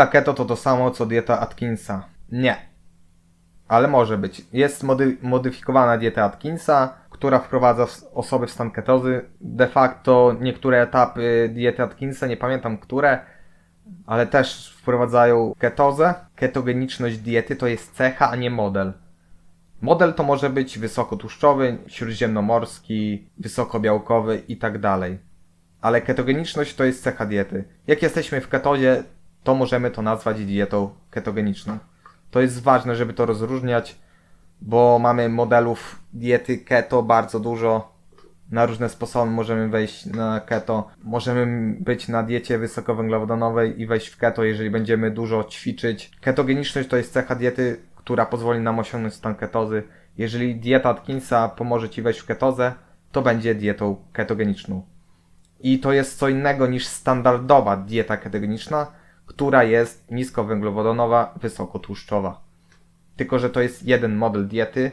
Dieta keto to to samo co dieta Atkinsa. Nie. Ale może być. Jest mody modyfikowana dieta Atkinsa, która wprowadza osoby w stan ketozy. De facto niektóre etapy diety Atkinsa, nie pamiętam które, ale też wprowadzają ketozę. Ketogeniczność diety to jest cecha, a nie model. Model to może być wysokotłuszczowy, śródziemnomorski, wysokobiałkowy i tak dalej. Ale ketogeniczność to jest cecha diety. Jak jesteśmy w ketozie, to możemy to nazwać dietą ketogeniczną. To jest ważne, żeby to rozróżniać, bo mamy modelów diety keto bardzo dużo. Na różne sposoby możemy wejść na keto. Możemy być na diecie wysokowęglowodanowej i wejść w keto, jeżeli będziemy dużo ćwiczyć. Ketogeniczność to jest cecha diety, która pozwoli nam osiągnąć stan ketozy. Jeżeli dieta Atkinsa pomoże Ci wejść w ketozę, to będzie dietą ketogeniczną. I to jest co innego niż standardowa dieta ketogeniczna, która jest niskowęglowodanowa, wysokotłuszczowa. Tylko, że to jest jeden model diety,